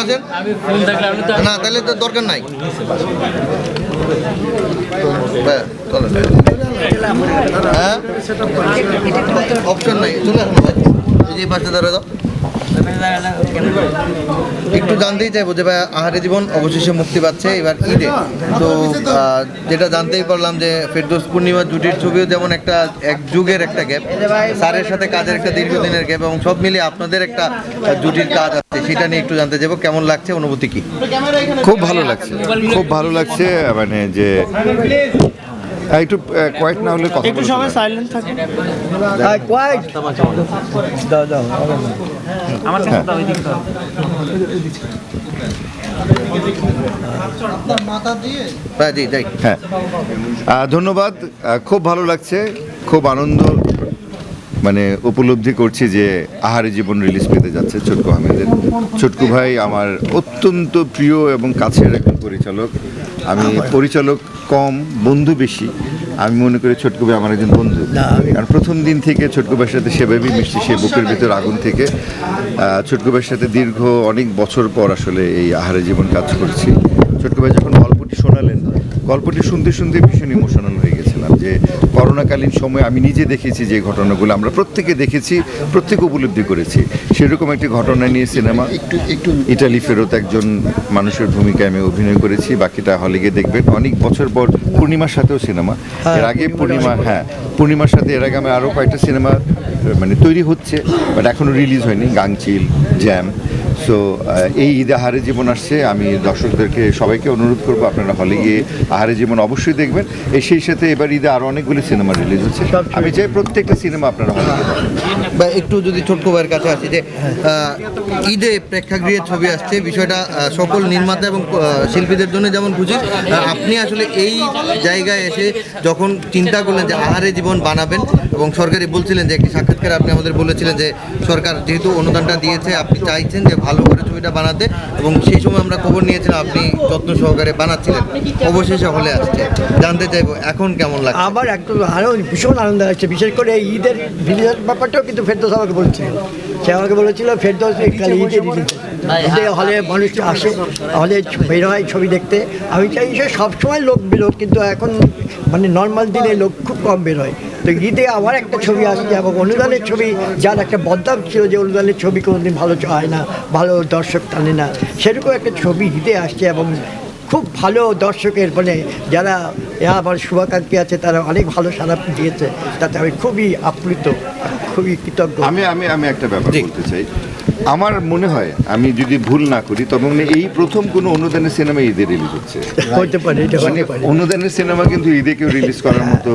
তো না তাহলে তো দরকার নাই। হ্যাঁ, হ্যাঁ অপশন নাই চলে আসুন ভাই। এই এই পাশে দাঁড়া দাও। একটু জানতেই চাইব যে ভাই, আহারে জীবন, অবশেষে মুক্তি পাচ্ছে এবার ঈদে। তো যেটা জানতেই পারলাম যে ফেরদৌস পূর্ণিমা জুটির ছবিও যেমন একটা, এক যুগের একটা গ্যাপ, স্যারের সাথে কাজের একটা দীর্ঘদিনের গ্যাপ এবং সব মিলিয়ে আপনাদের একটা জুটির কাজ আছে, সেটা নিয়ে একটু জানতে চাইব, কেমন লাগছে, অনুভূতি কি? খুব ভালো লাগছে, খুব ভালো লাগছে মানে যে একটু কোয়াইট না হলে কথা একটু সবাই সাইলেন্ট থাকে। আমার কাছে তো ওইদিকে তো হ্যাঁ জি যাই হ্যাঁ। ধন্যবাদ। খুব ভালো লাগছে খুব আনন্দ মানে উপলব্ধি করছি যে আহারে জীবন রিলিজ পেতে যাচ্ছে ছোটকু আহমেদের ছোটকু ভাই আমার অত্যন্ত প্রিয় এবং কাছের একজন পরিচালক। আমি পরিচালক কম বন্ধু বেশি। আমি মনে করি ছোটকু ভাই আমার একজন বন্ধু। কারণ প্রথম দিন থেকে ছোট ভাইয়ের সাথে সেভাবেই মিশছি সে বুকের ভিতর আগুন থেকে ছোট ছোটকু ভাইয়ের সাথে দীর্ঘ অনেক বছর পর আসলে এই আহারে জীবন কাজ করছি। ছোট ভাই যখন গল্পটি শোনালেন গল্পটি শুনতে শুনতে ভীষণ ইমোশনাল হয়ে যে করোনাকালীন সময়ে আমি নিজে দেখেছি যে ঘটনাগুলো আমরা প্রত্যেকে দেখেছি প্রত্যেকে উপলব্ধি করেছি। সেরকম একটি ঘটনা নিয়ে সিনেমা একটু একটু ইটালি ফেরত একজন মানুষের ভূমিকায় আমি অভিনয় করেছি বাকিটা হলে গিয়ে দেখবেন। অনেক বছর পর পূর্ণিমার সাথেও সিনেমা। এর আগে পূর্ণিমা হ্যাঁ পূর্ণিমার সাথে এর আগে আমি আরও কয়েকটা সিনেমা মানে তৈরি হচ্ছে বাট এখনও রিলিজ হয়নি। গাংচিল জ্যাম সো এই ঈদে আহারে জীবন আসছে আমি দর্শকদেরকে সবাইকে অনুরোধ করব আপনারা হলে গিয়ে আহারে জীবন অবশ্যই দেখবেন। এই সেই সাথে এবার ঈদে আরও অনেকগুলি সিনেমা রিলিজ হচ্ছে। আমি চাই প্রত্যেকটা সিনেমা আপনারা হলে বা একটু যদি ছোট্ট ভাইয়ের কাছে আসি যে ঈদে প্রেক্ষাগৃহে ছবি আসছে বিষয়টা সকল নির্মাতা এবং শিল্পীদের জন্য যেমন খুশি আপনি আসলে এই জায়গায় এসে যখন চিন্তা করলেন যে আহারে জীবন বানাবেন এবং সরকারি বলছিলেন যে একটি সাক্ষাৎকারে আপনি আমাদের বলেছিলেন যে সরকার যেহেতু অনুদানটা দিয়েছে আপনি চাইছেন যে ভালো করে ছবিটা বানাতে এবং সেই সময় আমরা খবর নিয়েছিলাম আপনি যত্ন সহকারে বানাচ্ছিলেন। অবশেষে হলে আসছে। জানতে চাইব এখন কেমন লাগছে? আমার একটু আরও ভীষণ আনন্দ লাগছে বিশেষ করে এই ঈদের রিলিজের ব্যাপারটাও কিন্তু ফেরদোস আমাকে বলছিল সে আমাকে বলেছিল ফেরদোস কাল ঈদে হলে মানুষ আসে হলে বের হয় ছবি দেখতে। আমি চাই সে সবসময় লোক বেরোক কিন্তু এখন মানে নর্মাল দিনে লোক খুব কম বের হয়। তো গীতে আমার একটা ছবি আসছে এবং অনুদানের ছবি যার একটা বদনাম ছিল যে অনুদানের ছবি কোনোদিন ভালো হয় না ভালো দর্শক টানে না। সেরকম একটা ছবি গীতে আসছে এবং খুব ভালো দর্শকের মানে যারা এ আমার শুভাকাঙ্ক্ষী আছে তারা অনেক ভালো সারা দিয়েছে তাতে আমি খুবই আপ্লুত খুবই কৃতজ্ঞ। আমি আমি আমি একটা ব্যাপার বলতে চাই। আমার মনে হয় আমি যদি ভুল না করি তবে মনে এই প্রথম কোনো অনুদানের সিনেমা ঈদে রিলিজ হচ্ছে। হতে পারে এটা মানে অনুদানের সিনেমা কিন্তু ঈদে কেউ রিলিজ করার মতো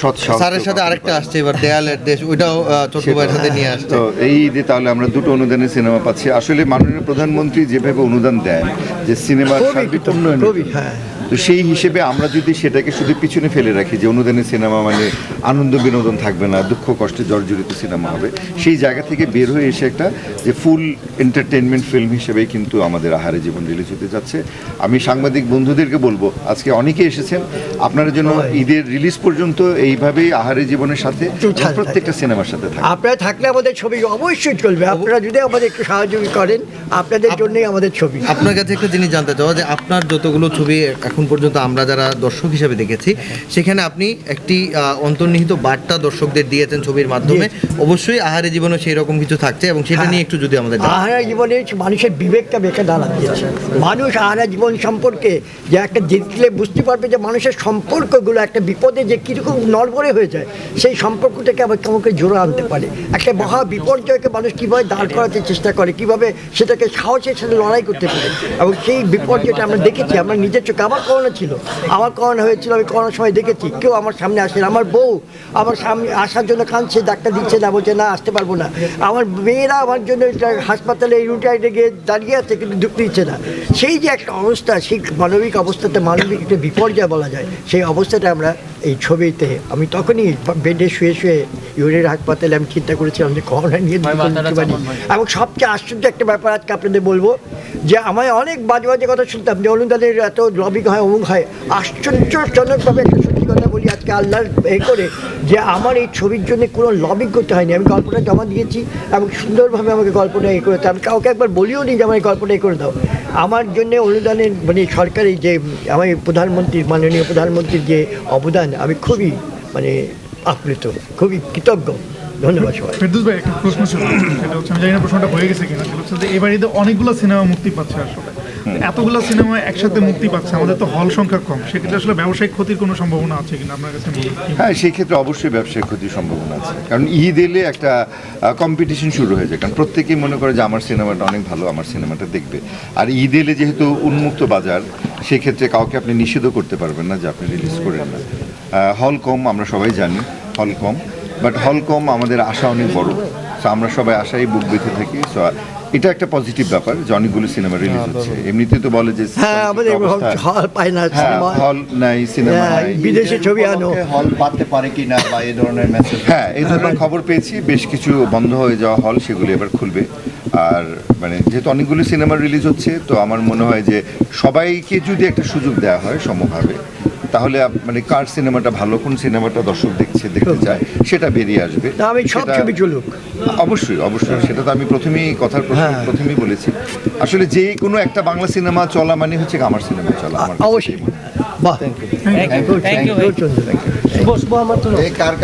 সৎ স্যারের সাথে আরেকটা আসছে এবার দেয়ালের দেশ ওইটাও আহ, সাথে নিয়ে আসছে। তো এই ঈদে তাহলে আমরা দুটো অনুদানের সিনেমা পাচ্ছি। আসলে মাননীয় প্রধানমন্ত্রী যেভাবে অনুদান দেন যে সিনেমার খুবই সার্বিক উন্নয়ন হ্যাঁ। তো সেই হিসেবে আমরা যদি সেটাকে শুধু পিছনে ফেলে রাখি যে অনুদানের সিনেমা মানে আনন্দ বিনোদন থাকবে না দুঃখ কষ্টে জর্জরিত সিনেমা হবে সেই জায়গা থেকে বের হয়ে এসে একটা যে ফুল এন্টারটেনমেন্ট ফিল্ম হিসেবেই কিন্তু আমাদের আহারে জীবন রিলিজ হতে যাচ্ছে। আমি সাংবাদিক বন্ধুদেরকে বলব আজকে অনেকে এসেছেন আপনারা যেন ঈদের রিলিজ পর্যন্ত এইভাবেই আহারে জীবনের সাথে প্রত্যেকটা সিনেমার সাথে থাকবে আপনারা থাকলে আমাদের ছবি অবশ্যই চলবে আপনারা যদি আমাদের একটু সাহায্য করেন আপনাদের জন্যই আমাদের ছবি। আপনার কাছে একটা জিনিস জানতে চাও যে আপনার যতগুলো ছবি এখন পর্যন্ত আমরা যারা দর্শক হিসেবে দেখেছি সেখানে আপনি একটি অন্তর্নিহিত বার্তা দর্শকদের দিয়েছেন ছবির মাধ্যমে। অবশ্যই আহারে জীবনে সেই রকম কিছু থাকছে এবং সেটা নিয়ে একটু যদি আমাদের। আহারা জীবনে মানুষের বিবেকটা বেঁকে দাঁড়া দিয়েছে মানুষ আহারা জীবন সম্পর্কে যে একটা দেখলে বুঝতে পারবে যে মানুষের সম্পর্কগুলো একটা বিপদে যে কীরকম নড়বড়ে হয়ে যায় সেই সম্পর্কটাকে আবার কেমনকে জোরে আনতে পারে। একটা মহা বিপর্যয়কে মানুষ কীভাবে দাঁড় করাতে চেষ্টা করে কীভাবে সেটাকে সাহসের সাথে লড়াই করতে পারে এবং সেই বিপর্যয়টা আমরা দেখেছি আমরা নিজের চোখে আমার করোনা ছিল। আমার করোনা হয়েছিল আমি করোনার সময় দেখেছি। কেউ আমার সামনে আসে না। আমার বউ আমার সামনে আসার জন্য কাঁদছে ডাক্তার দিচ্ছে না বলছে না আসতে পারব না। আমার মেয়েরা আমার জন্য হাসপাতালে রুটাইডে গিয়ে দাঁড়িয়ে আছে কিন্তু ঢুকতে দিচ্ছে না। সেই যে একটা অবস্থা সেই মানবিক অবস্থাতে মানবিক একটা বিপর্যয় বলা যায় সেই অবস্থাটা আমরা এই ছবিতে আমি তখনই বেডে শুয়ে শুয়ে ইউরের হাসপাতালে আমি চিন্তা করেছিলাম যে করোনা নিয়ে। এবং সবচেয়ে আশ্চর্য একটা ব্যাপার আজকে আপনাদের বলব যে আমায় অনেক বাজে বাজে কথা শুনতাম যে অনুদানের এত লবিং হয়, অমুক হয়। আশ্চর্যজনকভাবে একটা সত্যি কথা বলি, আজকে আল্লাহর এ করে যে আমার এই ছবির জন্য কোনো লবিং করতে হয়নি। আমি গল্পটা জমা দিয়েছি এবং সুন্দরভাবে আমাকে গল্পটা এ করে আমি কাউকে একবার বলিও নি যে আমার এই গল্পটা এ করে দাও। আমার জন্য অনুদানের মানে সরকারি যে আমার প্রধানমন্ত্রীর, মাননীয় প্রধানমন্ত্রীর যে অবদান, আমি খুবই মানে আপ্লুত, খুবই কৃতজ্ঞ। ধন্যবাদ ভাই, একটা প্রশ্ন ছিল। আমি জানি না প্রশ্নটা হয়ে গেছে কিনা। এবার অনেকগুলো সিনেমা মুক্তি পাচ্ছে আসলে। এতগুলো সিনেমা একসাথে মুক্তি পাচ্ছে আমাদের তো হল সংখ্যা কম। সেক্ষেত্রে আসলে ব্যবসায়িক ক্ষতির কোনো সম্ভাবনা আছে কিনা আপনার কাছে হ্যাঁ? সেই ক্ষেত্রে অবশ্যই ব্যবসায়িক ক্ষতির সম্ভাবনা আছে। কারণ ঈদ এলে একটা কম্পিটিশন শুরু হয়ে যায়। কারণ প্রত্যেকেই মনে করে যে আমার সিনেমাটা অনেক ভালো আমার সিনেমাটা দেখবে। আর ঈদ এলে যেহেতু উন্মুক্ত বাজার সেক্ষেত্রে কাউকে আপনি নিষেধও করতে পারবেন না যে আপনি রিলিজ করেন না। হল কম আমরা সবাই জানি হল কম। বাট হল কম আমাদের আশা অনেক বড়। সো আমরা সবাই আশাই বুক বেঁধে থাকি। সো এটা একটা পজিটিভ ব্যাপার যে অনেকগুলো সিনেমা রিলিজ হচ্ছে। এমনিতে তো বলে যে হ্যাঁ আমাদের হল পায় না হ্যাঁ সিনেমা হল নাই সিনেমা হ্যাঁ, নাই। বিদেশে ছবি আনো। হল পাতে পারে কি না বা এই ধরনের মেসেজ হ্যাঁ এই ধরনের খবর পেয়েছি বেশ কিছু বন্ধ হয়ে যাওয়া হল সেগুলো এবার খুলবে। আর মানে যেহেতু অনেকগুলো সিনেমা রিলিজ হচ্ছে তো আমার মনে হয় যে সবাইকে যদি একটা সুযোগ দেওয়া হয় সমভাবে। তাহলে মানে কার সিনেমাটা ভালো কোন সিনেমাটা দর্শক দেখছে দেখতে চায় সেটা বেরিয়ে আসবে। আমি সব ছবি চলুক। অবশ্যই অবশ্যই সেটা তো আমি প্রথমেই কথার প্রথমে- হ্যাঁ। প্রথমেই বলেছি। আসলে যে কোনো একটা বাংলা সিনেমা চলা মানে হচ্ছে আমার সিনেমা চলা আমার অবশ্যই। বাহ। Thank you thank you thank you